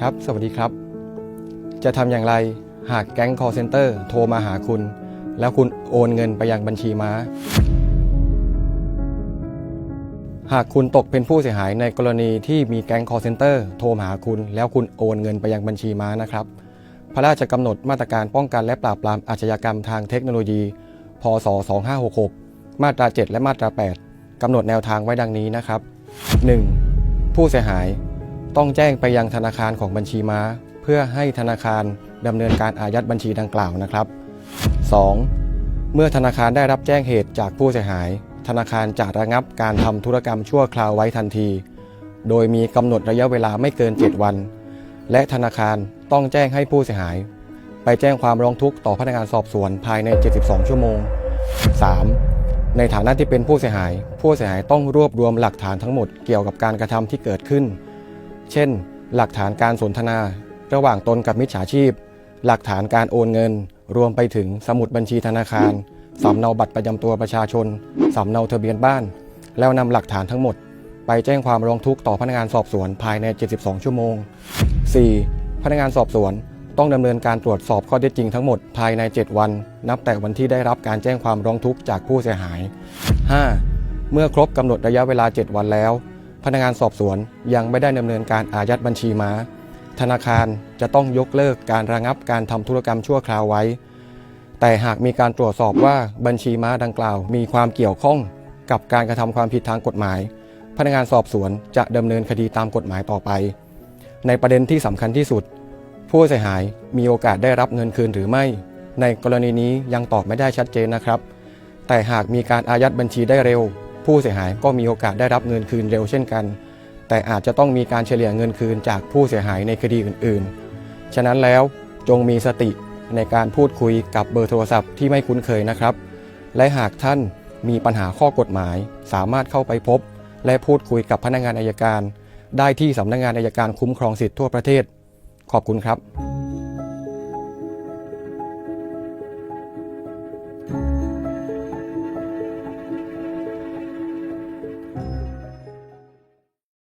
ครับ สวัสดีครับ จะทำอย่างไรหากแก๊ง call center โทรมาหาคุณ แล้วคุณโอนเงินไปยังบัญชีม้า หากคุณตกเป็นผู้เสียหายในกรณีที่มีแก๊ง call center โทรมาหาคุณ แล้วคุณโอนเงินไปยังบัญชีม้านะครับ พระราชกำหนดมาตรการป้องกันและปราบปรามอาชญากรรมทางเทคโนโลยี พศ 2566 มาตรา 7 และมาตรา 8กำหนดแนวทางไว้ดังนี้นะครับ 1. ผู้เสียหาย ต้องแจ้งไปยังธนาคารของบัญชีม้า เพื่อให้ธนาคารดำเนินการอายัดบัญชีดังกล่าวนะครับ 2. เมื่อธนาคารได้รับแจ้งเหตุจากผู้เสียหาย ธนาคารจะระงับการทำธุรกรรมชั่วคราวไว้ทันที โดยมีกำหนดระยะเวลาไม่เกิน 7 วัน และธนาคารต้องแจ้งให้ผู้เสียหาย ไปแจ้งความร้องทุกข์ต่อพนักงานสอบสวนภายใน 72 ชั่วโมง 3. ในฐานะที่เป็นผู้เสียหาย ผู้เสียหายต้องรวบรวมหลักฐานทั้งหมดเกี่ยวกับการกระทำที่เกิดขึ้น เช่น หลักฐานการสนทนา ระหว่างตนกับมิจฉาชีพ หลักฐานการโอนเงิน รวมไปถึงสมุดบัญชีธนาคารสำเนาบัตรประจำตัวประชาชนสำเนาทะเบียนบ้าน แล้วนำหลักฐานทั้งหมด ไปแจ้งความร้องทุกข์ต่อพนักงานสอบสวนภายใน 72 ชั่วโมง 4. พนักงานสอบสวนต้องดำเนินการตรวจสอบข้อเท็จจริงทั้งหมดภายใน 7 วัน นับแต่วันที่ได้รับการแจ้งความร้องทุกข์จากผู้เสียหาย 5. เมื่อครบกำหนดระยะเวลา 7 วันแล้ว พนักงานสอบสวนยังไม่ได้ดำเนินการอายัดบัญชีม้า ธนาคารจะต้องยกเลิกการระงับการทำธุรกรรมชั่วคราวไว้ แต่หากมีการตรวจสอบว่าบัญชีม้าดังกล่าว มีความเกี่ยวข้องกับการกระทำความผิดทางกฎหมาย พนักงานสอบสวนจะดำเนินคดีตามกฎหมายต่อไป ในประเด็นที่สำคัญที่สุด ผู้เสียหายมีโอกาสได้รับเงินคืนหรือไม่ ในกรณีนี้ยังตอบไม่ได้ชัดเจนนะครับ แต่หากมีการอายัดบัญชีได้เร็ว ผู้เสียหายก็มีโอกาสได้รับเงินคืนเร็วเช่นกัน แต่อาจจะต้องมีการเฉลี่ยเงินคืนจากผู้เสียหายในคดีอื่นๆ ฉะนั้นแล้วจงมีสติในการพูดคุยกับเบอร์โทรศัพท์ที่ไม่คุ้นเคยนะครับ และหากท่านมีปัญหาข้อกฎหมาย สามารถเข้าไปพบ และพูดคุยกับพนักงานอายการ ได้ที่สำนักงานอายการคุ้มครองสิทธิทั่วประเทศ ขอบคุณครับ